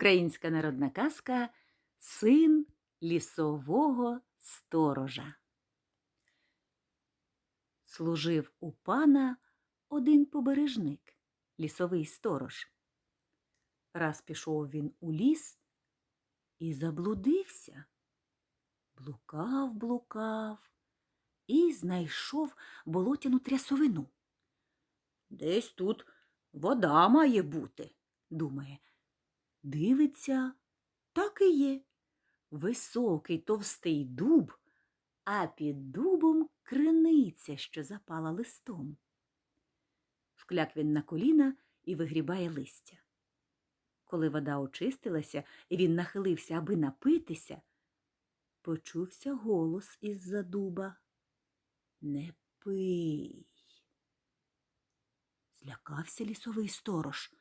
Українська народна казка Син лісового сторожа. Служив у пана один побережник, лісовий сторож. Раз пішов він у ліс і заблудився. Блукав, блукав і знайшов болотяну трясовину. Десь тут вода має бути, думає. Дивиться, так і є. Високий товстий дуб, а під дубом криниця, що запала листом. Вкляк він на коліна і вигрібає листя. Коли вода очистилася, і він нахилився, аби напитися, почувся голос із-за дуба. Не пий. Злякався лісовий сторож,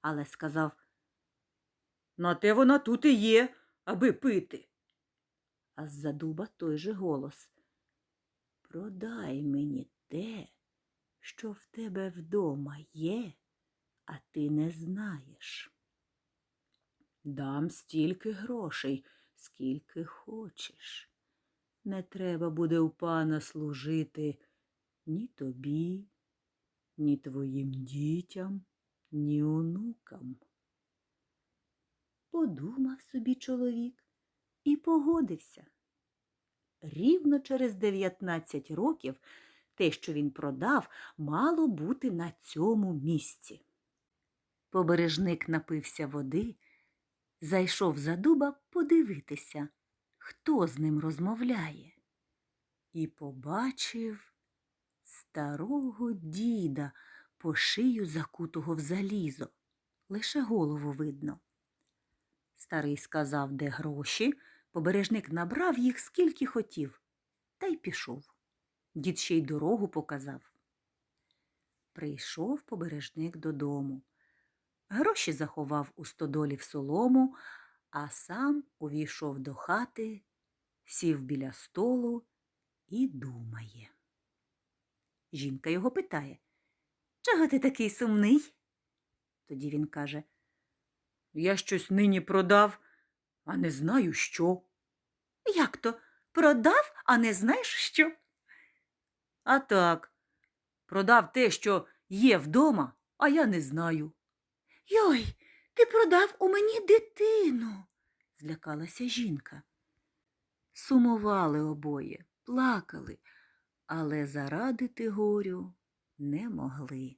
але сказав На те вона тут і є, аби пити. А з-за дуба той же голос Продай мені те, що в тебе вдома є, а ти не знаєш. Дам стільки грошей, скільки хочеш. Не треба буде у пана служити ні тобі, ні твоїм дітям, ні онукам. Подумав собі чоловік і погодився. Рівно через 19 років те, що він продав, мало бути на цьому місці. Побережник напився води, зайшов за дуба подивитися, хто з ним розмовляє, і побачив старого діда по шию закутого в залізо, лише голову видно. Старий сказав, де гроші, побережник набрав їх скільки хотів, та й пішов. Дід ще й дорогу показав. Прийшов побережник додому. Гроші заховав у стодолі в солому, а сам увійшов до хати, сів біля столу і думає. Жінка його питає Чого ти такий сумний? Тоді він каже Я щось нині продав, а не знаю що. Як то продав, а не знаєш що? А так, продав те, що є вдома, а я не знаю. Йой, ти продав у мені дитину, злякалася жінка. Сумували обоє, плакали, але зарадити горю не могли.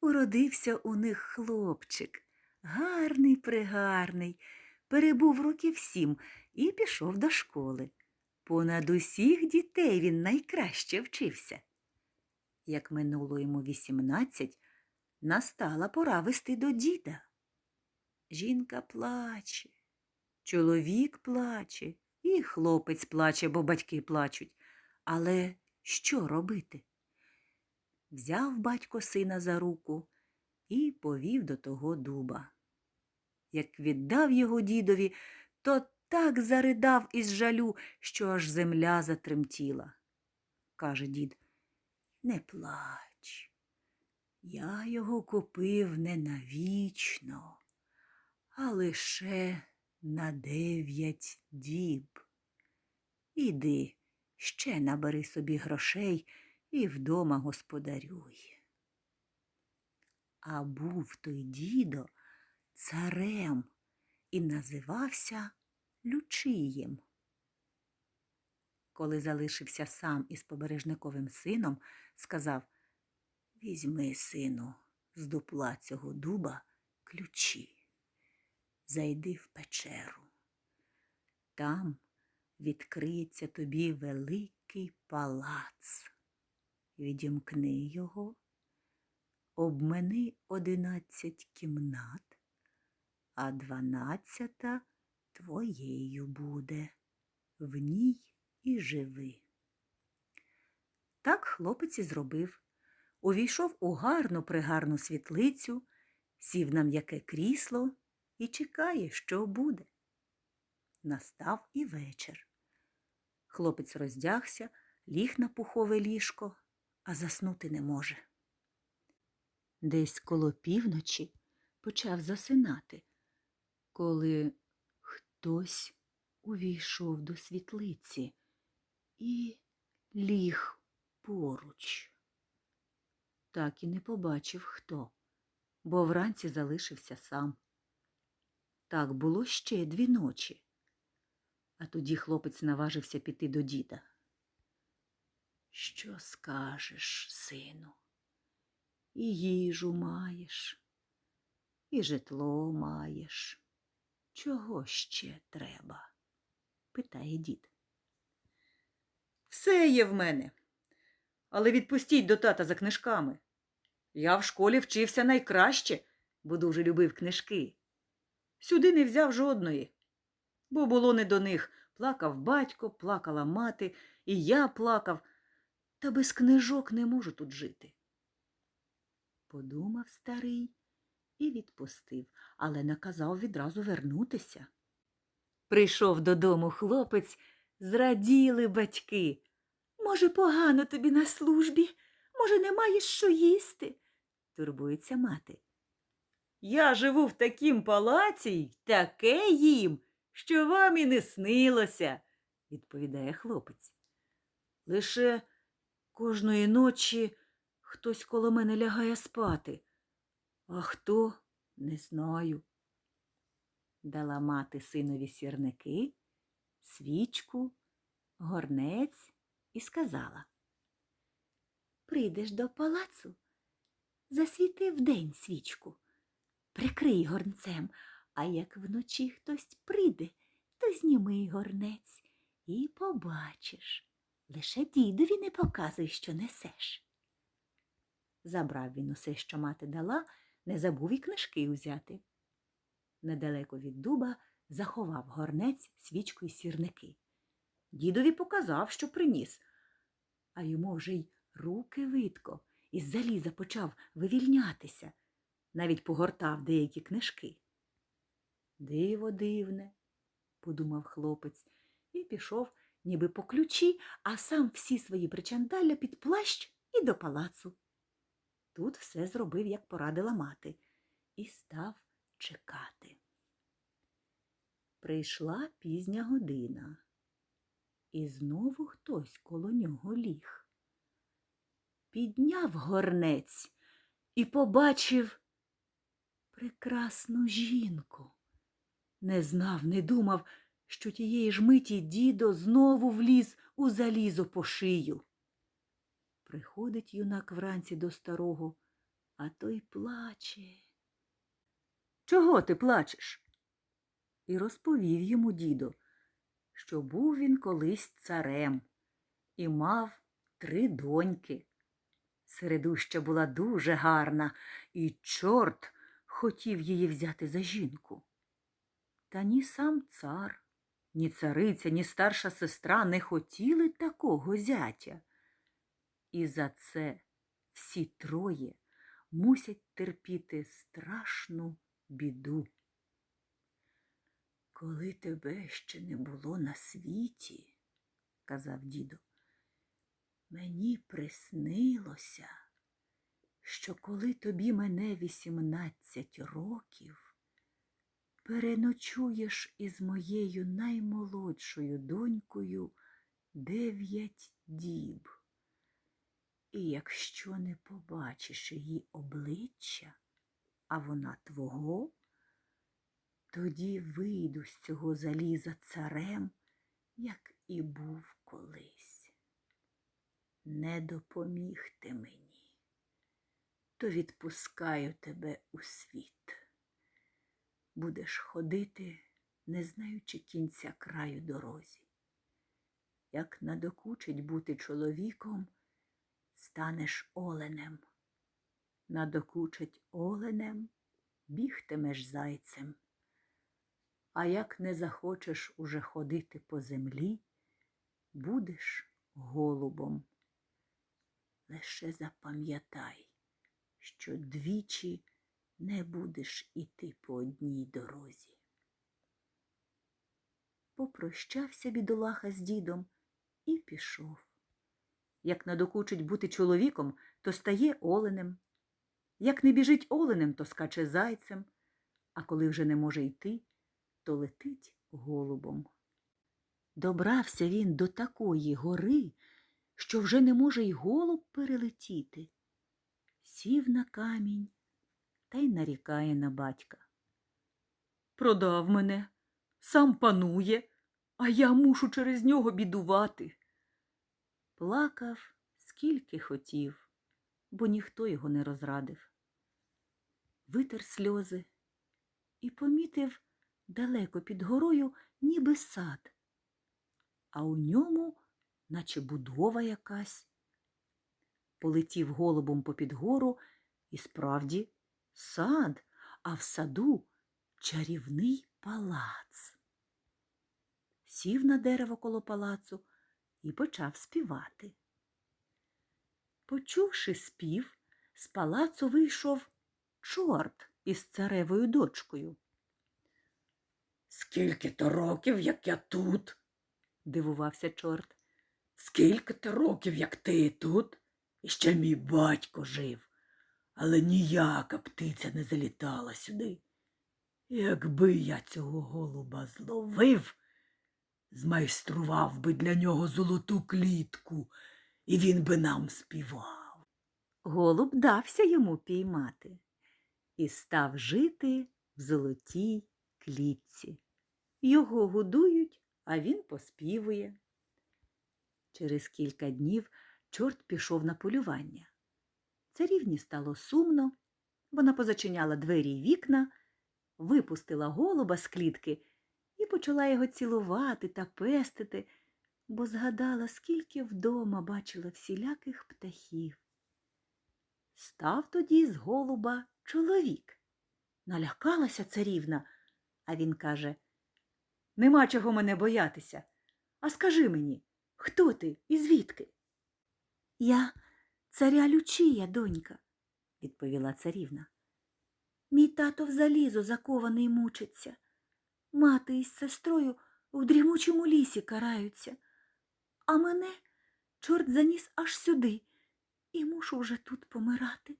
Уродився у них хлопчик, гарний пригарний, перебув років сім і пішов до школи. Понад усіх дітей він найкраще вчився. Як минуло йому вісімнадцять, настала пора вести до діда. Жінка плаче, чоловік плаче, і хлопець плаче, бо батьки плачуть. Але що робити? Взяв батько сина за руку і повів до того дуба. Як віддав його дідові, то так заридав із жалю, що аж земля затремтіла. Каже дід, не плач. Я його купив не навічно, а лише на дев'ять діб. Іди, ще набери собі грошей і вдома господарюй. А був той дідо царем і називався Лючиєм. Коли залишився сам із побережниковим сином, сказав Візьми, сину, з дупла цього дуба ключі. Зайди в печеру. Там відкриється тобі великий палац. Відімкни його, обмени одинадцять кімнат, а дванадцята твоєю буде. В ній і живи. Так хлопець і зробив. Увійшов у гарну пригарну світлицю, сів на м'яке крісло і чекає, що буде. Настав і вечір. Хлопець роздягся, ліг на пухове ліжко, а заснути не може. Десь коло півночі почав засинати, коли хтось увійшов до світлиці і ліг поруч. Так і не побачив хто, бо вранці залишився сам. Так було ще дві ночі. А тоді хлопець наважився піти до діда. Що скажеш, сину? І їжу маєш, і житло маєш. Чого ще треба? питає дід. Все є в мене. Але відпустіть до тата за книжками. Я в школі вчився найкраще, бо дуже любив книжки. Сюди не взяв жодної, бо було не до них. Плакав батько, плакала мати, і я плакав, та без книжок не можу тут жити. Подумав старий і відпустив, але наказав відразу вернутися. Прийшов додому хлопець, зраділи батьки. Може, погано тобі на службі? Може, не маєш що їсти? турбується мати. Я живу в такім палаці й таке їм, що вам і не снилося, відповідає хлопець. Лише кожної ночі хтось коло мене лягає спати, а хто не знаю. Дала мати синові сірники, свічку, горнець і сказала. Прийдеш до палацу, засвіти вдень свічку, прикрий горнцем, а як вночі хтось прийде, то зніми горнець і побачиш. Лише дідові не показуй, що несеш. Забрав він усе, що мати дала, не забув і книжки узяти. Недалеко від дуба заховав горнець, свічку й сірники. Дідові показав, що приніс, а йому вже й руки видко, із заліза почав вивільнятися, навіть погортав деякі книжки. Диво дивне, подумав хлопець, і пішов, ніби по ключі, а сам всі свої причандалля під плащ і до палацу. Тут все зробив, як порадила мати, і став чекати. Прийшла пізня година, і знову хтось коло нього ліг. Підняв горнець і побачив прекрасну жінку. Не знав, не думав, що тієї ж миті дідо знову вліз у залізо по шию. Приходить юнак вранці до старого, а той плаче. Чого ти плачеш? І розповів йому дідо, що був він колись царем і мав три доньки. Середуща була дуже гарна, і чорт хотів її взяти за жінку. Та ні сам цар, ні цариця, ні старша сестра не хотіли такого зятя. І за це всі троє мусять терпіти страшну біду. Коли тебе ще не було на світі, казав дідо, мені приснилося, що коли тобі мене вісімнадцять років, переночуєш із моєю наймолодшою донькою дев'ять діб. І якщо не побачиш її обличчя, а вона твого, тоді вийду з цього заліза царем, як і був колись. Не допоміг ти мені, то відпускаю тебе у світ. Будеш ходити, не знаючи кінця краю дорозі. Як надокучить бути чоловіком, станеш оленем. Надокучить оленем, бігтимеш зайцем. А як не захочеш уже ходити по землі, будеш голубом. Лише запам'ятай, що двічі не будеш іти по одній дорозі. Попрощався бідолаха з дідом і пішов. Як надокучить бути чоловіком, то стає оленем. Як не біжить оленем, то скаче зайцем. а коли вже не може йти, то летить голубом. Добрався він до такої гори, що вже не може й голуб перелетіти. Сів на камінь та й нарікає на батька. Продав мене, сам панує, а я мушу через нього бідувати. Плакав, скільки хотів, бо ніхто його не розрадив. Витер сльози і помітив далеко під горою ніби сад, а у ньому, наче будова якась. Полетів голубом попід гору і справді сад, а в саду чарівний палац. Сів на дерево коло палацу і почав співати. Почувши спів, з палацу вийшов чорт із царевою дочкою. Скільки то років, як я тут? дивувався чорт. Скільки то років, як ти тут? І ще мій батько жив, але ніяка птиця не залітала сюди. Якби я цього голуба зловив, змайстрував би для нього золоту клітку, і він би нам співав. Голуб дався йому піймати і став жити в золотій клітці. Його годують, а він поспівує. Через кілька днів чорт пішов на полювання. Царівні стало сумно, вона позачиняла двері й вікна, випустила голуба з клітки почала його цілувати та пестити, бо згадала, скільки вдома бачила всіляких птахів. Став тоді з голуба чоловік. Налякалася царівна, а він каже Нема чого мене боятися. А скажи мені, хто ти і звідки? Я царя Лючія, донька, відповіла царівна. Мій тато в залізо закований мучиться. Мати із сестрою в дрімучому лісі караються, а мене чорт заніс аж сюди і мушу вже тут помирати.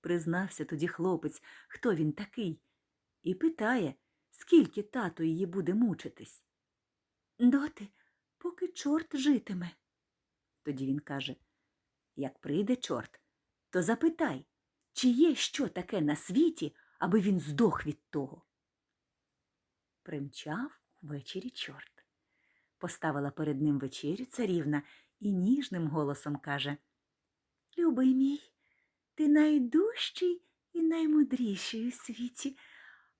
Признався тоді хлопець, хто він такий, і питає, скільки тато її буде мучитись. Доти, поки чорт житиме. Тоді він каже Як прийде чорт, то запитай, чи є що таке на світі, аби він здох від того. Примчав увечері чорт. Поставила перед ним вечерю царівна і ніжним голосом каже Любий мій, ти найдужчий і наймудріший у світі,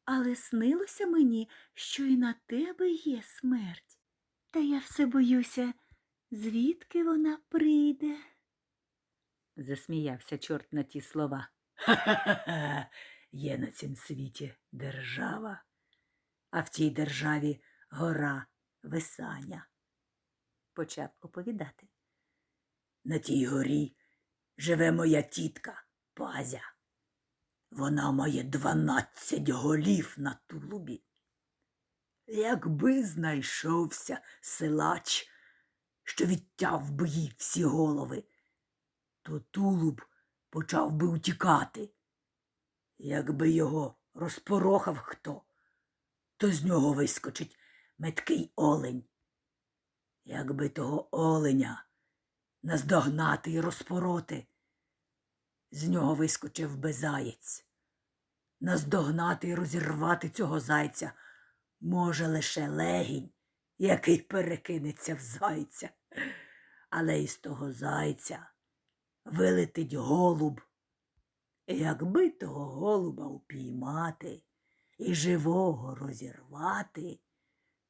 але снилося мені, що і на тебе є смерть. Та я все боюся, звідки вона прийде. Засміявся чорт на ті слова. Ха-ха-ха, є на цім світі держава, а в тій державі гора Висаня. Почав оповідати. На тій горі живе моя тітка Пазя. Вона має дванадцять голів на тулубі. Якби знайшовся силач, що відтяв би їй всі голови, то тулуб почав би утікати. Якби його розпорохав хто, то з нього вискочить меткий олень. Якби того оленя наздогнати і розпороти, з нього вискочив би заєць. Наздогнати і розірвати цього зайця може лише легінь, який перекинеться в зайця. Але із того зайця вилетить голуб. Якби того голуба упіймати і живого розірвати,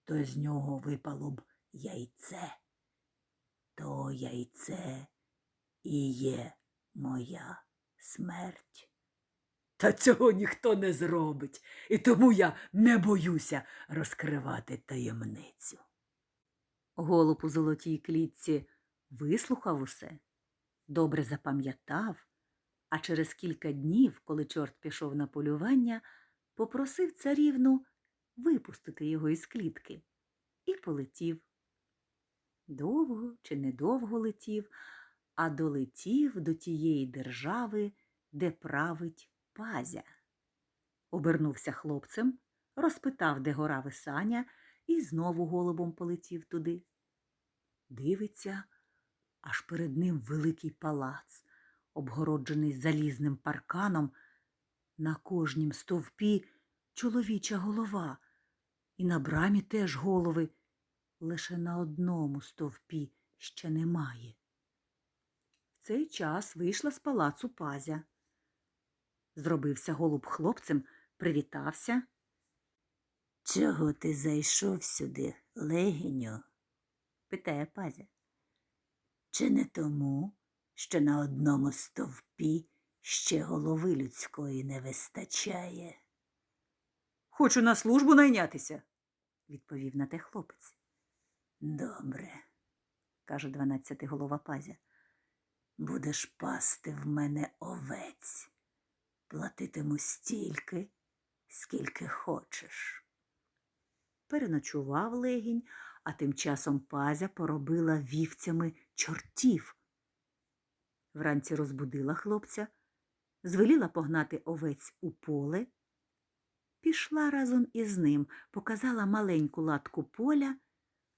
то з нього випало б яйце. То яйце і є моя смерть. Та цього ніхто не зробить, і тому я не боюся розкривати таємницю. Голуб у золотій клітці вислухав усе, добре запам'ятав, а через кілька днів, коли чорт пішов на полювання, попросив царівну випустити його із клітки і полетів. Довго чи недовго летів, а долетів до тієї держави, де править пазя. обернувся хлопцем, розпитав, де гора висання, і знову голубом полетів туди. Дивиться, аж перед ним великий палац, обгороджений залізним парканом, на кожнім стовпі чоловіча голова, і на брамі теж голови, лише на одному стовпі ще немає. В цей час вийшла з палацу пазя. Зробився голуб хлопцем, привітався. Чого ти зайшов сюди, легіню? питає пазя. Чи не тому, що на одному стовпі ще голови людської не вистачає? Хочу на службу найнятися, відповів на те хлопець. Добре, каже дванадцятий голова пазя. Будеш пасти в мене овець. Платитиму стільки, скільки хочеш. Переночував легінь, а тим часом пазя поробила вівцями чортів. Вранці розбудила хлопця, звеліла погнати овець у поле, пішла разом із ним, показала маленьку латку поля,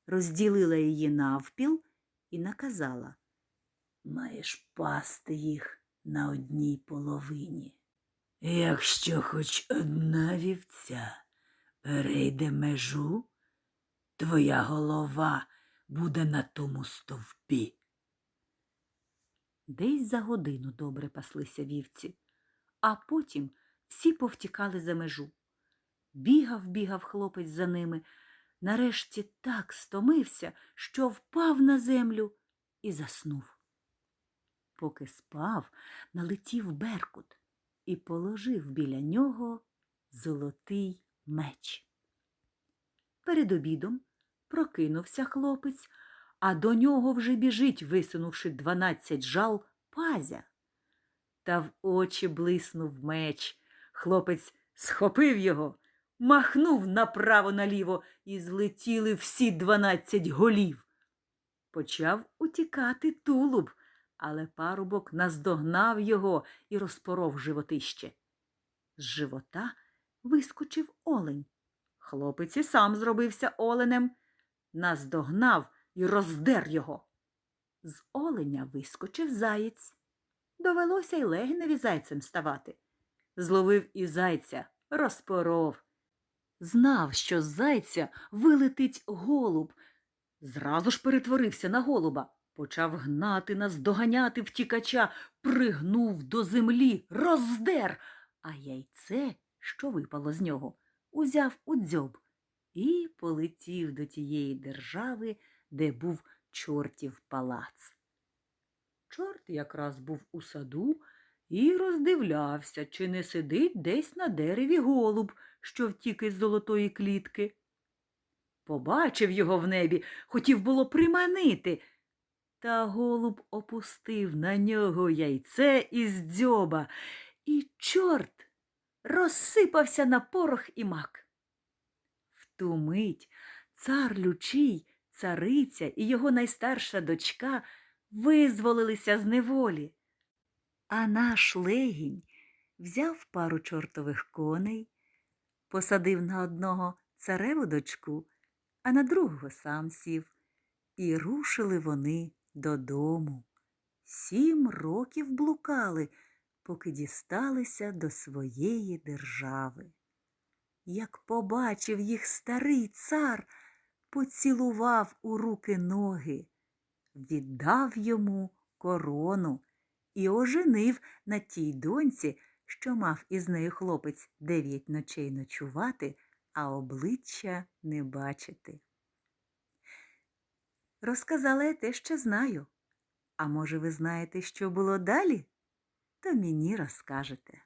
розділила її навпіл і наказала Маєш пасти їх на одній половині. Якщо хоч одна вівця перейде межу, твоя голова буде на тому стовпі. Десь за годину добре паслися вівці, а потім всі повтікали за межу. Бігав, бігав хлопець за ними, нарешті так стомився, що впав на землю і заснув. Поки спав, налетів беркут і положив біля нього золотий меч. Перед обідом прокинувся хлопець, а до нього вже біжить, висунувши дванадцять жал, пазя. Та в очі блиснув меч. Хлопець схопив його, махнув направо наліво і злетіли всі дванадцять голів. Почав утікати тулуб, але парубок наздогнав його і розпоров животище. З живота вискочив олень. Хлопець і сам зробився оленем, наздогнав і роздер його. З оленя вискочив заєць. Довелося й легіневі зайцем ставати. Зловив і зайця, розпоров. Знав, що з зайця вилетить голуб. Зразу ж перетворився на голуба, почав гнати наздоганяти втікача, пригнув до землі, роздер, а яйце, що випало з нього, узяв у дзьоб і полетів до тієї держави, де був чортів палац. Чорт якраз був у саду і роздивлявся, чи не сидить десь на дереві голуб, що втік із золотої клітки. Побачив його в небі, хотів було приманити, та голуб опустив на нього яйце із дзьоба, і чорт розсипався на порох і мак. В ту мить цар Лючий, цариця і його найстарша дочка визволилися з неволі. А наш легінь взяв пару чортових коней, посадив на одного цареву дочку, а на другого сам сів, і рушили вони додому. Сім років блукали, поки дісталися до своєї держави. Як побачив їх старий цар, поцілував у руки ноги, віддав йому корону і оженив на тій доньці, що мав із нею хлопець дев'ять ночей ночувати, а обличчя не бачити. Розказала я те, що знаю. А може, ви знаєте, що було далі? То мені розкажете.